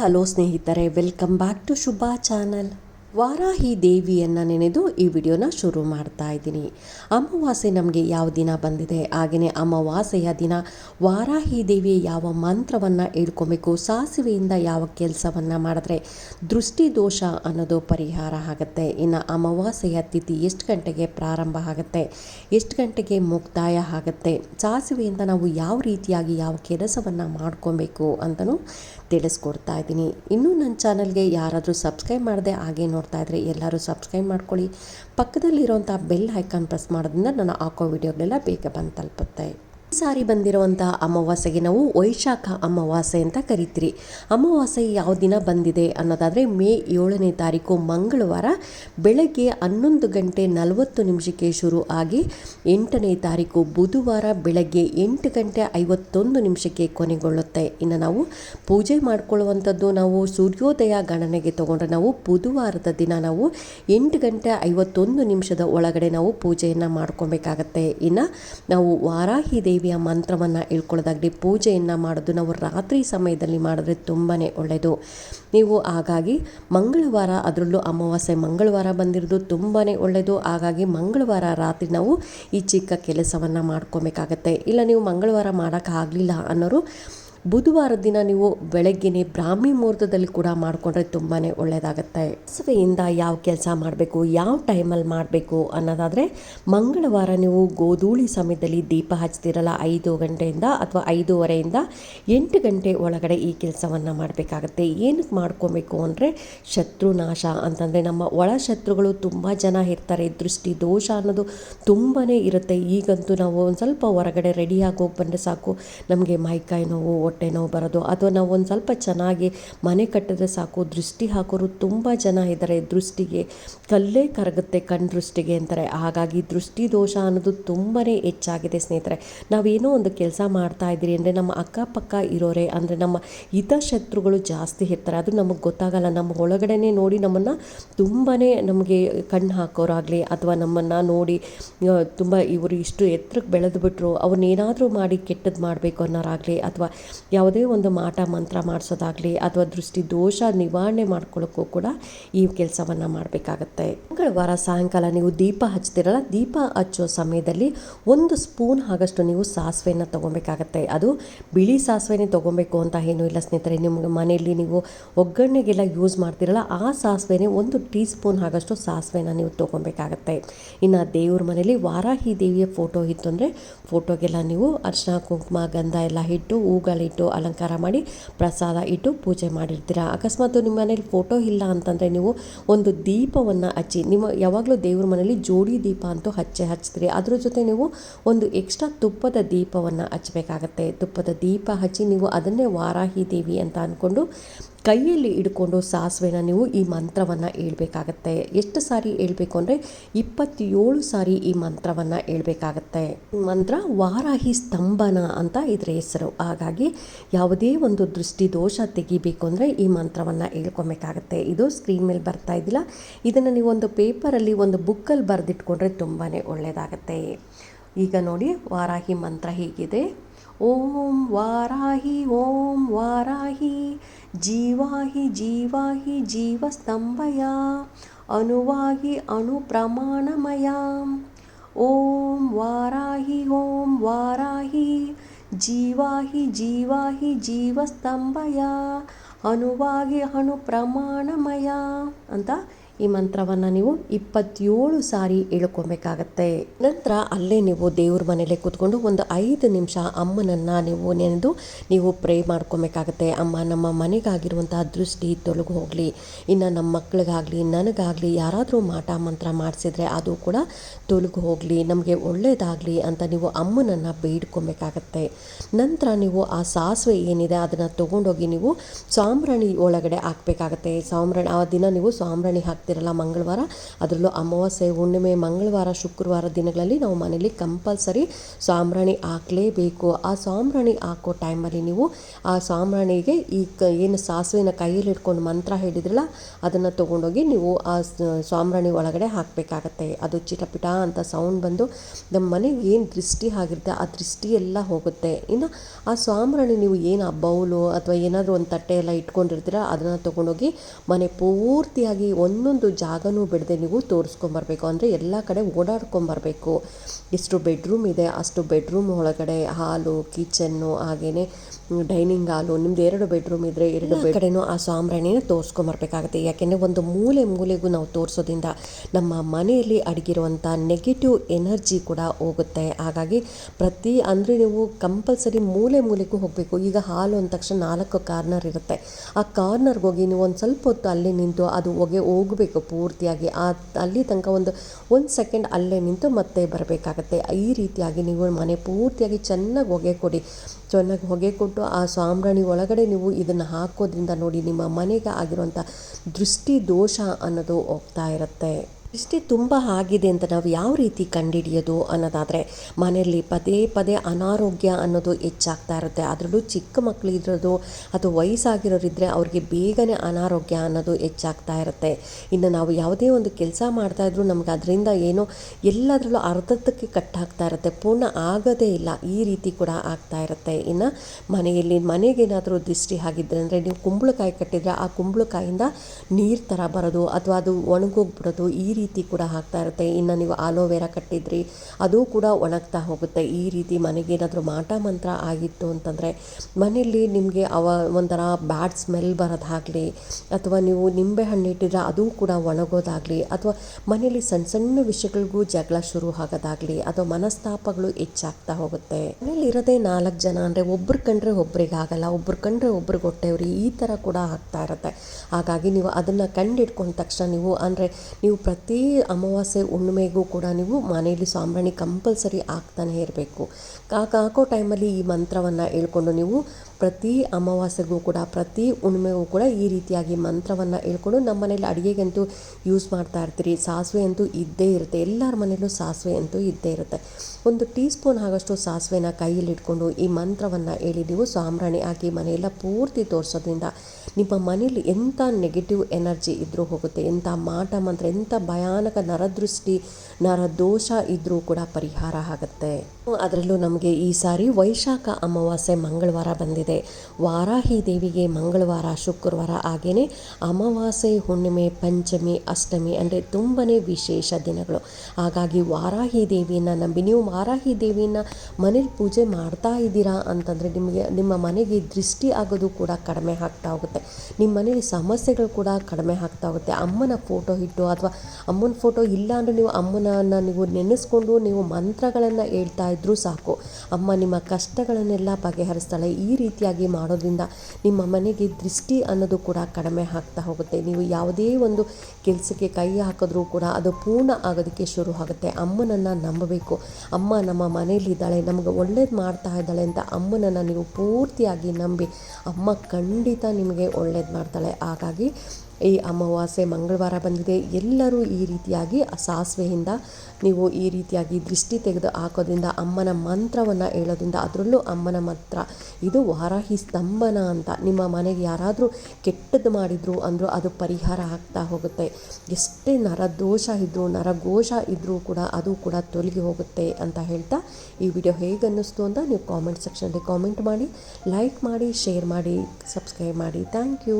Hello ಸ್ನೇಹಿತರೆ, welcome back to Shubha channel. Varahi ದೇವಿಯನ್ನು ನೆನೆದು ಈ ವಿಡಿಯೋನ ಶುರು ಮಾಡ್ತಾ ಇದ್ದೀನಿ. ಅಮಾವಾಸ್ಯೆ ನಮಗೆ ಯಾವ ದಿನ ಬಂದಿದೆ? ಹಾಗೆಯೇ ಅಮಾವಾಸ್ಯೆಯ ದಿನ ವಾರಾಹಿ ದೇವಿ ಯಾವ ಮಂತ್ರವನ್ನು ಹೇಳ್ಕೊಬೇಕು, ಸಾಸಿವೆಯಿಂದ ಯಾವ ಕೆಲಸವನ್ನು ಮಾಡಿದ್ರೆ ದೃಷ್ಟಿ ದೋಷ ಅನ್ನೋದು ಪರಿಹಾರ ಆಗುತ್ತೆ. ಇನ್ನು ಅಮಾವಾಸ್ಯೆಯ ತಿಥಿ ಎಷ್ಟು ಗಂಟೆಗೆ ಪ್ರಾರಂಭ ಆಗುತ್ತೆ? ಎಷ್ಟು ಗಂಟೆಗೆ ಮುಕ್ತಾಯ ಆಗುತ್ತೆ? ಸಾಸಿವೆಯಿಂದ ನಾವು ಯಾವ ರೀತಿಯಾಗಿ ಯಾವ ಕೆಲಸವನ್ನು ಮಾಡ್ಕೊಬೇಕು ಅಂತಲೂ ತಿಳಿಸ್ಕೊಡ್ತಾ ಇದ್ದೀನಿ. ಇನ್ನೂ ನನ್ನ ಚಾನಲ್ಗೆ ಯಾರಾದರೂ ಸಬ್ಸ್ಕ್ರೈಬ್ ಮಾಡದೆ ಹಾಗೆ ನೋಡ್ತಾ ಇದ್ರೆ ಎಲ್ಲರೂ ಸಬ್ಸ್ಕ್ರೈಬ್ ಮಾಡ್ಕೊಳ್ಳಿ. ಪಕ್ಕದಲ್ಲಿರೋಂಥ ಬೆಲ್ ಐಕಾನ್ ಪ್ರೆಸ್ ಮಾಡೋದ್ರಿಂದ ನಾನು ಹಾಕೋ ವಿಡಿಯೋಗಳೆಲ್ಲ ಬೇಗ ಬಂದು ತಲುಪುತ್ತೆ. ಸಾರಿ ಬಂದಿರುವಂತಹ ಅಮಾವಾಸ್ಯೆಗೆ ನಾವು ವೈಶಾಖ ಅಮಾವಾಸ್ಯೆ ಅಂತ ಕರಿತೀರಿ. ಅಮಾವಾಸ್ಯೆ ಯಾವ ದಿನ ಬಂದಿದೆ ಅನ್ನೋದಾದರೆ ಮೇ ಏಳನೇ ತಾರೀಕು ಮಂಗಳವಾರ ಬೆಳಗ್ಗೆ ಹನ್ನೊಂದು ಗಂಟೆ ನಲವತ್ತು ನಿಮಿಷಕ್ಕೆ ಶುರು ಆಗಿ ಎಂಟನೇ ತಾರೀಕು ಬುಧವಾರ ಬೆಳಗ್ಗೆ ಎಂಟು ಗಂಟೆ ಐವತ್ತೊಂದು ನಿಮಿಷಕ್ಕೆ ಕೊನೆಗೊಳ್ಳುತ್ತೆ. ಇನ್ನು ನಾವು ಪೂಜೆ ಮಾಡಿಕೊಳ್ಳುವಂಥದ್ದು ನಾವು ಸೂರ್ಯೋದಯ ಗಣನೆಗೆ ತಗೊಂಡ್ರೆ ನಾವು ಬುಧವಾರದ ದಿನ ನಾವು ಎಂಟು ಗಂಟೆ ಐವತ್ತೊಂದು ನಿಮಿಷದ ಒಳಗಡೆ ನಾವು ಪೂಜೆಯನ್ನು ಮಾಡ್ಕೊಬೇಕಾಗತ್ತೆ. ಇನ್ನು ನಾವು ವಾರಾಹಿ ದೇವಿಯ ಮಂತ್ರವನ್ನು ಇಳ್ಕೊಳ್ಳೋದಾಗಲಿ ಪೂಜೆಯನ್ನು ಮಾಡೋದು ನಾವು ರಾತ್ರಿ ಸಮಯದಲ್ಲಿ ಮಾಡಿದ್ರೆ ತುಂಬಾ ಒಳ್ಳೆಯದು ನೀವು ಹಾಗಾಗಿ ಮಂಗಳವಾರ ಅದರಲ್ಲೂ ಅಮಾವಾಸ್ಯೆ ಮಂಗಳವಾರ ಬಂದಿರೋದು ತುಂಬಾ ಒಳ್ಳೆಯದು ಹಾಗಾಗಿ ಮಂಗಳವಾರ ರಾತ್ರಿ ನಾವು ಈ ಚಿಕ್ಕ ಕೆಲಸವನ್ನು ಮಾಡ್ಕೋಬೇಕಾಗತ್ತೆ. ಇಲ್ಲ ನೀವು ಮಂಗಳವಾರ ಮಾಡೋಕ್ಕಾಗಲಿಲ್ಲ ಅನ್ನೋರು ಬುಧವಾರ ದಿನ ನೀವು ಬೆಳಗ್ಗೆನೆ ಬ್ರಾಹ್ಮಿ ಮುಹೂರ್ತದಲ್ಲಿ ಕೂಡ ಮಾಡಿಕೊಂಡ್ರೆ ತುಂಬಾ ಒಳ್ಳೆಯದಾಗುತ್ತೆ ಸಾಸಿವೆಯಿಂದ ಯಾವ ಕೆಲಸ ಮಾಡಬೇಕು, ಯಾವ ಟೈಮಲ್ಲಿ ಮಾಡಬೇಕು ಅನ್ನೋದಾದರೆ ಮಂಗಳವಾರ ನೀವು ಗೋಧೂಳಿ ಸಮಯದಲ್ಲಿ ದೀಪ ಹಚ್ತಿರಲ್ಲ, ಐದು ಗಂಟೆಯಿಂದ ಅಥವಾ ಐದೂವರೆಯಿಂದ ಎಂಟು ಗಂಟೆ ಒಳಗಡೆ ಈ ಕೆಲಸವನ್ನು ಮಾಡಬೇಕಾಗತ್ತೆ. ಏನಕ್ಕೆ ಮಾಡ್ಕೊಬೇಕು ಅಂದರೆ ಶತ್ರುನಾಶ ಅಂತಂದರೆ ನಮ್ಮ ಒಳ ಶತ್ರುಗಳು ತುಂಬ ಜನ ಇರ್ತಾರೆ, ದೃಷ್ಟಿ ದೋಷ ಅನ್ನೋದು ತುಂಬಾ ಇರುತ್ತೆ. ಈಗಂತೂ ನಾವು ಒಂದು ಸ್ವಲ್ಪ ಹೊರಗಡೆ ರೆಡಿಯಾಗಿ ಹೋಗಿ ಬಂದರೆ ಸಾಕು. ನಮಗೆ ಮೈಕಾಯಿ ನೋವು ಹೊಟ್ಟೆ ನೋವು ಬರೋದು, ಅಥವಾ ನಾವು ಒಂದು ಸ್ವಲ್ಪ ಚೆನ್ನಾಗಿ ಮನೆ ಕಟ್ಟಿದ್ರೆ ಸಾಕು, ದೃಷ್ಟಿ ಹಾಕೋರು ತುಂಬ ಜನ ಇದ್ದಾರೆ ದೃಷ್ಟಿಗೆ ಕಲ್ಲೇ ಕರಗುತ್ತೆ ಕಣ್ಣ ದೃಷ್ಟಿಗೆ ಅಂತಾರೆ. ಹಾಗಾಗಿ ದೃಷ್ಟಿ ದೋಷ ಅನ್ನೋದು ತುಂಬಾ ಹೆಚ್ಚಾಗಿದೆ ಸ್ನೇಹಿತರೆ. ನಾವೇನೋ ಒಂದು ಕೆಲಸ ಮಾಡ್ತಾ ಇದ್ದೀರಿ ಅಂದರೆ ನಮ್ಮ ಅಕ್ಕಪಕ್ಕ ಇರೋರೆ, ಅಂದರೆ ನಮ್ಮ ಹಿತಶತ್ರುಗಳು ಜಾಸ್ತಿ ಇರ್ತಾರೆ. ಅದು ನಮಗೆ ಗೊತ್ತಾಗಲ್ಲ. ನಮ್ಮ ಒಳಗಡೆ ನೋಡಿ ನಮ್ಮನ್ನು ತುಂಬಾ ನಮಗೆ ಕಣ್ಣು ಹಾಕೋರಾಗಲಿ, ಅಥವಾ ನಮ್ಮನ್ನು ನೋಡಿ ತುಂಬ ಇವರು ಇಷ್ಟು ಎತ್ತರಕ್ಕೆ ಬೆಳೆದು ಬಿಟ್ಟರು ಅವ್ರನ್ನೇನಾದರೂ ಮಾಡಿ ಕೆಟ್ಟದ್ದು ಮಾಡಬೇಕು ಅನ್ನೋರಾಗಲಿ, ಅಥವಾ ಯಾವುದೇ ಒಂದು ಮಾಟ, ಮಂತ್ರ ಮಾಡಿಸೋದಾಗಲಿ ಅಥವಾ ದೃಷ್ಟಿ, ದೋಷ ನಿವಾರಣೆ ಮಾಡ್ಕೊಳ್ಳೋಕ್ಕೂ ಕೂಡ ಈ ಕೆಲಸವನ್ನು ಮಾಡಬೇಕಾಗತ್ತೆ. ಮಂಗಳವಾರ ಸಾಯಂಕಾಲ ನೀವು ದೀಪ ಹಚ್ತಿರಲ್ಲ, ದೀಪ ಹಚ್ಚೋ ಸಮಯದಲ್ಲಿ ಒಂದು ಸ್ಪೂನ್ ಆಗಷ್ಟು ನೀವು ಸಾಸಿವೆಯನ್ನು ತೊಗೊಬೇಕಾಗತ್ತೆ. ಅದು ಬಿಳಿ ಸಾಸಿವೆನೇ ತೊಗೊಬೇಕು ಅಂತ ಏನೂ ಇಲ್ಲ ಸ್ನೇಹಿತರೆ. ನಿಮ್ಗೆ ಮನೆಯಲ್ಲಿ ನೀವು ಒಗ್ಗರಣೆಗೆಲ್ಲ ಯೂಸ್ ಮಾಡ್ತಿರಲ್ಲ, ಆ ಸಾಸಿವೆನೇ ಒಂದು ಟೀ ಸ್ಪೂನ್ ಆಗಷ್ಟು ಸಾಸಿವೆನ ನೀವು ತೊಗೊಬೇಕಾಗತ್ತೆ. ಇನ್ನು ದೇವ್ರ ಮನೆಯಲ್ಲಿ ವಾರಾಹಿ ದೇವಿಯ ಫೋಟೋ ಇತ್ತು ಅಂದರೆ ಫೋಟೋಗೆಲ್ಲ ನೀವು ಅರ್ಶಿನ, ಕುಂಕುಮ, ಗಂಧ ಎಲ್ಲ ಇಟ್ಟು ಹೂಗಳಿಟ್ಟು ಅಲಂಕಾರ ಮಾಡಿ ಪ್ರಸಾದ ಇಟ್ಟು ಪೂಜೆ ಮಾಡಿರ್ತೀರ? ಅಕಸ್ಮಾತ್ ನಿಮ್ಮ ಮನೇಲಿ ಫೋಟೋ ಇಲ್ಲ ಅಂತಂದರೆ ನೀವು ಒಂದು ದೀಪವನ್ನು ಹಚ್ಚಿ, ನಿಮ್ಮ ಯಾವಾಗಲೂ ದೇವ್ರ ಮನೇಲಿ ಜೋಡಿ ದೀಪ ಅಂತೂ ಹಚ್ಚೆ ಹಚ್ತೀರಿ. ಅದ್ರ ಜೊತೆ ನೀವು ಒಂದು ಎಕ್ಸ್ಟ್ರಾ ತುಪ್ಪದ ದೀಪವನ್ನು ಹಚ್ಚಬೇಕಾಗತ್ತೆ. ತುಪ್ಪದ ದೀಪ ಹಚ್ಚಿ ನೀವು ಅದನ್ನೇ ವಾರಾಹಿ ದೇವಿ ಅಂತ ಅಂದ್ಕೊಂಡು ಕೈಯಲ್ಲಿ ಹಿಡ್ಕೊಂಡು ಸಾಸಿವೆನ ನೀವು ಈ ಮಂತ್ರವನ್ನು ಹೇಳ್ಬೇಕಾಗತ್ತೆ. ಎಷ್ಟು ಸಾರಿ ಹೇಳ್ಬೇಕು ಅಂದರೆ ಇಪ್ಪತ್ತೇಳು ಸಾರಿ ಈ ಮಂತ್ರವನ್ನು ಹೇಳ್ಬೇಕಾಗತ್ತೆ. ಮಂತ್ರ ವಾರಾಹಿ ಸ್ತಂಭನ ಅಂತ ಇದರ ಹೆಸರು. ಹಾಗಾಗಿ ಯಾವುದೇ ಒಂದು ದೃಷ್ಟಿ ದೋಷ ತೆಗಿಬೇಕು ಅಂದರೆ ಈ ಮಂತ್ರವನ್ನು ಹೇಳ್ಕೊಬೇಕಾಗತ್ತೆ. ಇದು ಸ್ಕ್ರೀನ್ ಮೇಲೆ ಬರ್ತಾ ಇದ್ದಿಲ್ಲ. ಇದನ್ನು ನೀವು ಒಂದು ಪೇಪರಲ್ಲಿ ಒಂದು ಬುಕ್ಕಲ್ಲಿ ಬರೆದಿಟ್ಕೊಂಡ್ರೆ ತುಂಬಾ ಒಳ್ಳೆಯದಾಗತ್ತೆ ಈಗ ನೋಡಿ ವಾರಾಹಿ ಮಂತ್ರ ಹೀಗಿದೆ. ॐ वाराहि ॐ वाराहि जीवाहि जीवाहि जीवस्तम्भया अनुवाहि अणुप्रमाणमयाम् ॐ वाराहि ॐ वाराहि जीवाहि जीवाहि जीवस्तम्भया अनुवाहि अणुप्रमाणमया अन्त ಈ ಮಂತ್ರವನ್ನು ನೀವು ಇಪ್ಪತ್ತೇಳು ಸಾರಿ ಹೇಳ್ಕೊಬೇಕಾಗತ್ತೆ. ನಂತರ ಅಲ್ಲೇ ನೀವು ದೇವ್ರ ಮನೇಲೆ ಕೂತ್ಕೊಂಡು ಒಂದು ಐದು ನಿಮಿಷ ಅಮ್ಮನನ್ನು ನೀವು ನೆನೆದು ನೀವು ಪ್ರೇ ಮಾಡ್ಕೊಬೇಕಾಗತ್ತೆ. ಅಮ್ಮ, ನಮ್ಮ ಮನೆಗಾಗಿರುವಂತಹ ದೃಷ್ಟಿ ತೊಲಗು ಹೋಗಲಿ ಇನ್ನು ನಮ್ಮ ಮಕ್ಕಳಿಗಾಗಲಿ ನನಗಾಗಲಿ ಯಾರಾದರೂ ಮಾಟ ಮಂತ್ರ ಮಾಡಿಸಿದ್ರೆ ಅದು ಕೂಡ ತೊಲಗು ಹೋಗಲಿ ನಮಗೆ ಒಳ್ಳೆಯದಾಗಲಿ ಅಂತ ನೀವು ಅಮ್ಮನನ್ನು ಬೇಡ್ಕೊಬೇಕಾಗತ್ತೆ. ನಂತರ ನೀವು ಆ ಸಾಸಿವೆ ಏನಿದೆ ಅದನ್ನು ತೊಗೊಂಡೋಗಿ ನೀವು ಸಾಂಬ್ರಾಣಿ ಒಳಗಡೆ ಹಾಕಬೇಕಾಗತ್ತೆ. ಸಾಂಬ್ರಾಣಿ ಆ ದಿನ ನೀವು ಸಾಂಬ್ರಾಣಿ ಹಾಕ್ತೀರ. ಹಾಕ್ತಿರಲ್ಲ ಮಂಗಳವಾರ, ಅದರಲ್ಲೂ ಅಮಾವಾಸ್ಯೆ, ಹುಣ್ಣಿಮೆ, ಮಂಗಳವಾರ, ಶುಕ್ರವಾರ ದಿನಗಳಲ್ಲಿ ನಾವು ಮನೇಲಿ ಕಂಪಲ್ಸರಿ ಸಾಂಬ್ರಾಣಿ ಹಾಕಲೇಬೇಕು. ಆ ಸಾಂಬ್ರಾಣಿ ಹಾಕೋ ಟೈಮಲ್ಲಿ ನೀವು ಆ ಸಾಂಬ್ರಾಣಿಗೆ ಈ ಕ, ಏನು ಸಾಸಿವೆನ ಕೈಯಲ್ಲಿ ಇಟ್ಕೊಂಡು ಮಂತ್ರ ಹೇಳಿದ್ರಲ್ಲ, ಅದನ್ನು ತೊಗೊಂಡೋಗಿ ನೀವು ಆ ಸಾಂಬ್ರಾಣಿ ಒಳಗಡೆ ಹಾಕಬೇಕಾಗತ್ತೆ. ಅದು ಚಿಟಪಿಟ ಅಂತ ಸೌಂಡ್ ಬಂದು ನಮ್ಮ ಮನೆಗೆ ಏನು ದೃಷ್ಟಿ ಆಗಿರುತ್ತೆ, ಆ ದೃಷ್ಟಿ ಎಲ್ಲ ಹೋಗುತ್ತೆ. ಇನ್ನು ಆ ಸಾಂಬ್ರಾಣಿ ನೀವು ಏನು ಆ ಬೌಲು ಅಥವಾ ಏನಾದರೂ ಒಂದು ತಟ್ಟೆ ಎಲ್ಲ ಇಟ್ಕೊಂಡಿರ್ತೀರ, ಅದನ್ನು ತೊಗೊಂಡೋಗಿ ಮನೆ ಪೂರ್ತಿಯಾಗಿ ಒಂದೊಂದು ಜಾಗನೂ ಬಿಡದೆ ನೀವು ತೋರಿಸ್ಕೊಂಬರ್ಬೇಕು. ಅಂದರೆ ಎಲ್ಲ ಕಡೆ ಓಡಾಡ್ಕೊಂಬರ್ಬೇಕು. ಎಷ್ಟು ಬೆಡ್ರೂಮ್ ಇದೆ ಅಷ್ಟು ಬೆಡ್ರೂಮ್ ಒಳಗಡೆ ಹಾಲು ಕಿಚನ್ನು ಹಾಗೆಯೇ ಡೈನಿಂಗ್ ಹಾಲು ನಿಮ್ದು ಎರಡು ಬೆಡ್ರೂಮ್ ಇದ್ದರೆ ಎರಡು ಕಡೆನೂ ಆ ಸಾಂಬ್ರಾಣಿನ ತೋರಿಸ್ಕೊಂಬರ್ಬೇಕಾಗುತ್ತೆ. ಯಾಕೆಂದರೆ ಒಂದು ಮೂಲೆ ಮೂಲೆಗೂ ನಾವು ತೋರಿಸೋದ್ರಿಂದ ನಮ್ಮ ಮನೆಯಲ್ಲಿ ಅಡಗಿರುವಂಥ ನೆಗೆಟಿವ್ ಎನರ್ಜಿ ಕೂಡ ಹೋಗುತ್ತೆ. ಹಾಗಾಗಿ ಪ್ರತಿ ಅಂದರೆ ನೀವು ಕಂಪಲ್ಸರಿ ಮೂಲೆ ಮೂಲೆಗೂ ಹೋಗಬೇಕು. ಈಗ ಹಾಲು ಅಂದ ತಕ್ಷಣ ನಾಲ್ಕು ಕಾರ್ನರ್ ಇರುತ್ತೆ. ಆ ಕಾರ್ನರ್ಗೆ ಹೋಗಿ ನೀವು ಒಂದು ಸ್ವಲ್ಪ ಹೊತ್ತು ಅಲ್ಲಿ ನಿಂತು ಅದು ಹೊಗೆ ಹೋಗಬೇಕು ಪೂರ್ತಿಯಾಗಿ ಆ ಅಲ್ಲಿ ತನಕ ಒಂದು ಒಂದು ಸೆಕೆಂಡ್ ಅಲ್ಲೇ ನಿಂತು ಮತ್ತೆ ಬರಬೇಕಾಗತ್ತೆ. ಈ ರೀತಿಯಾಗಿ ನೀವು ಮನೆ ಪೂರ್ತಿಯಾಗಿ ಚೆನ್ನಾಗಿ ಹೊಗೆ ಕೊಡಿ. ಚೆನ್ನಾಗಿ ಹೊಗೆ ಕೊಟ್ಟು ಆ ಸಾಂಬ್ರಾಣಿ ಒಳಗಡೆ ನೀವು ಇದನ್ನು ಹಾಕೋದ್ರಿಂದ ನೋಡಿ ನಿಮ್ಮ ಮನೆಗೆ ಆಗಿರುವಂಥ ದೃಷ್ಟಿ ದೋಷ ಅನ್ನೋದು ಹೋಗ್ತಾ ಇರುತ್ತೆ. ದೃಷ್ಟಿ ತುಂಬ ಆಗಿದೆ ಅಂತ ನಾವು ಯಾವ ರೀತಿ ಕಂಡಿಡಿಯೋದು ಅನ್ನೋದಾದರೆ ಮನೆಯಲ್ಲಿ ಪದೇ ಪದೇ ಅನಾರೋಗ್ಯ ಅನ್ನೋದು ಹೆಚ್ಚಾಗ್ತಾ ಇರುತ್ತೆ. ಅದರಲ್ಲೂ ಚಿಕ್ಕ ಮಕ್ಕಳು ಇರೋದು ಅಥವಾ ವಯಸ್ಸಾಗಿರೋರಿದ್ದರೆ ಅವ್ರಿಗೆ ಬೇಗನೆ ಅನಾರೋಗ್ಯ ಅನ್ನೋದು ಹೆಚ್ಚಾಗ್ತಾ ಇರುತ್ತೆ. ಇನ್ನು ನಾವು ಯಾವುದೇ ಒಂದು ಕೆಲಸ ಮಾಡ್ತಾ ಇದ್ರು ನಮ್ಗೆ ಅದರಿಂದ ಏನು ಎಲ್ಲದರಲ್ಲೂ ಅರ್ಧಕ್ಕೆ ಕಟ್ಟಾಗ್ತಾ ಇರುತ್ತೆ. ಪೂರ್ಣ ಆಗೋದೇ ಇಲ್ಲ. ಈ ರೀತಿ ಕೂಡ ಆಗ್ತಾ ಇರುತ್ತೆ. ಇನ್ನು ಮನೆಯಲ್ಲಿ ಮನೆಗೇನಾದರೂ ದೃಷ್ಟಿ ಆಗಿದ್ದರೆ ಅಂದರೆ ನೀವು ಕುಂಬಳಕಾಯಿ ಕಟ್ಟಿದರೆ ಆ ಕುಂಬಳಕಾಯಿಂದ ನೀರು ಥರ ಬರೋದು ಅಥವಾ ಅದು ಒಣಗೋಗ್ಬಿಡೋದು ಈ ರೀತಿ ಕೂಡ ಆಗ್ತಾ ಇರುತ್ತೆ. ಇನ್ನು ನೀವು ಆಲೋವೆರಾ ಕಟ್ಟಿದ್ರಿ, ಅದು ಕೂಡ ಒಣಗ್ತಾ ಹೋಗುತ್ತೆ. ಈ ರೀತಿ ಮನೆಗೆ ಏನಾದರೂ ಮಾಟ ಮಂತ್ರ ಆಗಿತ್ತು ಅಂತಂದರೆ ಮನೆಯಲ್ಲಿ ನಿಮಗೆ ಅವ ಒಂಥರ ಬ್ಯಾಡ್ ಸ್ಮೆಲ್ ಬರೋದಾಗಲಿ, ಅಥವಾ ನೀವು ನಿಂಬೆ ಹಣ್ಣು ಇಟ್ಟಿದ್ರೆ ಅದು ಕೂಡ ಒಣಗೋದಾಗಲಿ, ಅಥವಾ ಮನೆಯಲ್ಲಿ ಸಣ್ಣ ಸಣ್ಣ ವಿಷಯಗಳಿಗೂ ಜಗಳ ಶುರು ಆಗೋದಾಗಲಿ, ಅಥವಾ ಮನಸ್ತಾಪಗಳು ಹೆಚ್ಚಾಗ್ತಾ ಹೋಗುತ್ತೆ. ಮನೇಲಿ ಇರೋದೇ ನಾಲ್ಕು ಜನ ಅಂದರೆ ಒಬ್ರು ಕಂಡ್ರೆ ಒಬ್ರಿಗೆ ಆಗಲ್ಲ, ಒಬ್ರು ಕಂಡ್ರೆ ಒಬ್ರಿಗೆ ಹೊಟ್ಟೆವ್ರಿ, ಈ ಥರ ಕೂಡ ಆಗ್ತಾ ಇರುತ್ತೆ. ಹಾಗಾಗಿ ನೀವು ಅದನ್ನು ಕಂಡಿಡ್ಕೊಂಡ ತಕ್ಷಣ ನೀವು ಅಂದರೆ ನೀವು ಪ್ರತಿ ಅಮಾವಾಸ್ಯೆ ಹುಣ್ಣಿಮೆಗೂ ಕೂಡ ನೀವು ಮನೆಯಲ್ಲಿ ಸಾಂಬ್ರಾಣಿ ಕಂಪಲ್ಸರಿ ಆಗ್ತಾನೆ ಇರಬೇಕು. ಹಾಕೋ ಟೈಮಲ್ಲಿ ಈ ಮಂತ್ರವನ್ನು ಹೇಳ್ಕೊಂಡು ನೀವು ಪ್ರತಿ ಅಮಾವಾಸ್ಯೆಗೂ ಕೂಡ, ಪ್ರತಿ ಹುಣ್ಣಿಮೆಗೂ ಕೂಡ ಈ ರೀತಿಯಾಗಿ ಮಂತ್ರವನ್ನು ಹೇಳ್ಕೊಂಡು ನಮ್ಮ ಮನೇಲಿ ಅಡುಗೆಗಂತೂ ಯೂಸ್ ಮಾಡ್ತಾ ಇರ್ತೀರಿ. ಸಾಸಿವೆ ಅಂತೂ ಇದ್ದೇ ಇರುತ್ತೆ. ಎಲ್ಲರ ಮನೇಲೂ ಸಾಸಿವೆ ಅಂತೂ ಇದ್ದೇ ಇರುತ್ತೆ. ಒಂದು ಟೀ ಸ್ಪೂನ್ ಆಗೋಷ್ಟು ಸಾಸಿವೆನ ಕೈಯಲ್ಲಿ ಇಟ್ಕೊಂಡು ಈ ಮಂತ್ರವನ್ನು ಹೇಳಿ ನೀವು ಸಾಂಬ್ರಾಣಿ ಹಾಕಿ ಮನೆಯೆಲ್ಲ ಪೂರ್ತಿ ತೋರಿಸೋದ್ರಿಂದ ನಿಮ್ಮ ಮನೇಲಿ ಎಂಥ ನೆಗೆಟಿವ್ ಎನರ್ಜಿ ಇದ್ದರೂ ಹೋಗುತ್ತೆ, ಎಂಥ ಮಾಟ ಮಂತ್ರ, ಎಂಥ ಭಯಾನಕ ನರದೃಷ್ಟಿ, ನರದೋಷ ಇದ್ದರೂ ಕೂಡ ಪರಿಹಾರ ಆಗುತ್ತೆ. ಅದರಲ್ಲೂ ನಮಗೆ ಈ ಸಾರಿ ವೈಶಾಖ ಅಮಾವಾಸ್ಯೆ ಮಂಗಳವಾರ ಬಂದಿದೆ. ವಾರಾಹಿ ದೇವಿಗೆ ಮಂಗಳವಾರ, ಶುಕ್ರವಾರ ಹಾಗೆಯೇ ಅಮಾವಾಸ್ಯೆ, ಹುಣ್ಣಿಮೆ, ಪಂಚಮಿ, ಅಷ್ಟಮಿ ಅಂದರೆ ತುಂಬಾ ವಿಶೇಷ ದಿನಗಳು. ಹಾಗಾಗಿ ವಾರಾಹಿ ದೇವಿಯನ್ನು ನಂಬಿ ನೀವು ವಾರಾಹಿ ದೇವಿಯನ್ನು ಮನೇಲಿ ಪೂಜೆ ಮಾಡ್ತಾ ಇದ್ದೀರಾ ಅಂತಂದರೆ ನಿಮಗೆ, ನಿಮ್ಮ ಮನೆಗೆ ದೃಷ್ಟಿ ಆಗೋದು ಕೂಡ ಕಡಿಮೆ ಆಗ್ತಾ ಹೋಗುತ್ತೆ. ನಿಮ್ಮ ಮನೇಲಿ ಸಮಸ್ಯೆಗಳು ಕೂಡ ಕಡಿಮೆ ಆಗ್ತಾ ಹೋಗುತ್ತೆ. ಅಮ್ಮನ ಫೋಟೋ ಇಟ್ಟು ಅಥವಾ ಅಮ್ಮನ ಫೋಟೋ ಇಲ್ಲ ಅಂದರೆ ನೀವು ಅಮ್ಮನನ್ನು ನೀವು ನೆನೆಸ್ಕೊಂಡು ನೀವು ಮಂತ್ರಗಳನ್ನು ಹೇಳ್ತಾ ಇದ್ರೂ ಸಾಕು. ಅಮ್ಮ ನಿಮ್ಮ ಕಷ್ಟಗಳನ್ನೆಲ್ಲ ಬಗೆಹರಿಸ್ತಾಳೆ. ಈ ರೀತಿಯಾಗಿ ಮಾಡೋದ್ರಿಂದ ನಿಮ್ಮ ಮನೆಗೆ ದೃಷ್ಟಿ ಅನ್ನೋದು ಕೂಡ ಕಡಿಮೆ ಆಗ್ತಾ ಹೋಗುತ್ತೆ. ನೀವು ಯಾವುದೇ ಒಂದು ಕೆಲಸಕ್ಕೆ ಕೈ ಹಾಕಿದ್ರೂ ಕೂಡ ಅದು ಪೂರ್ಣ ಆಗೋದಕ್ಕೆ ಶುರು ಆಗುತ್ತೆ. ಅಮ್ಮನನ್ನು ನಂಬಬೇಕು. ಅಮ್ಮ ನಮ್ಮ ಮನೆಯಲ್ಲಿದ್ದಾಳೆ, ನಮಗೆ ಒಳ್ಳೇದು ಮಾಡ್ತಾ ಇದ್ದಾಳೆ ಅಂತ ಅಮ್ಮನನ್ನು ನೀವು ಪೂರ್ತಿಯಾಗಿ ನಂಬಿ, ಅಮ್ಮ ಖಂಡಿತ ನಿಮಗೆ ಒಳ್ಳೇದು ಮಾಡ್ತಾಳೆ. ಹಾಗಾಗಿ ಈ ಅಮಾವಾಸ್ಯೆ, ಮಂಗಳವಾರ ಬಂದಿದೆ. ಎಲ್ಲರೂ ಈ ರೀತಿಯಾಗಿ ಸಾಸಿವೆಯಿಂದ ನೀವು ಈ ರೀತಿಯಾಗಿ ದೃಷ್ಟಿ ತೆಗೆದು ಹಾಕೋದ್ರಿಂದ ಅಮ್ಮನ ಮಂತ್ರವನ್ನು ಹೇಳೋದ್ರಿಂದ ಅದರಲ್ಲೂ ಅಮ್ಮನ ಮಂತ್ರ. ಇದು ವಾರಾಹಿ ಸ್ತಂಭನ ಅಂತ. ನಿಮ್ಮ ಮನೆಗೆ ಯಾರಾದರೂ ಕೆಟ್ಟದ್ದು ಮಾಡಿದ್ರು ಅಂದರೂ ಅದು ಪರಿಹಾರ ಆಗ್ತಾ ಹೋಗುತ್ತೆ. ಎಷ್ಟೇ ನರದೋಷ ಇದ್ದರೂ ನರಘೋಷ ಇದ್ದರೂ ಕೂಡ ಅದು ಕೂಡ ತೊಲಗಿ ಹೋಗುತ್ತೆ ಅಂತ ಹೇಳ್ತಾ ಈ ವಿಡಿಯೋ ಹೇಗೆ ಅನ್ನಿಸ್ತು ಅಂತ ನೀವು ಕಾಮೆಂಟ್ ಸೆಕ್ಷನಲ್ಲಿ ಕಾಮೆಂಟ್ ಮಾಡಿ ಲೈಕ್ ಮಾಡಿ ಶೇರ್ ಮಾಡಿ ಸಬ್ಸ್ಕ್ರೈಬ್ ಮಾಡಿ. Thank you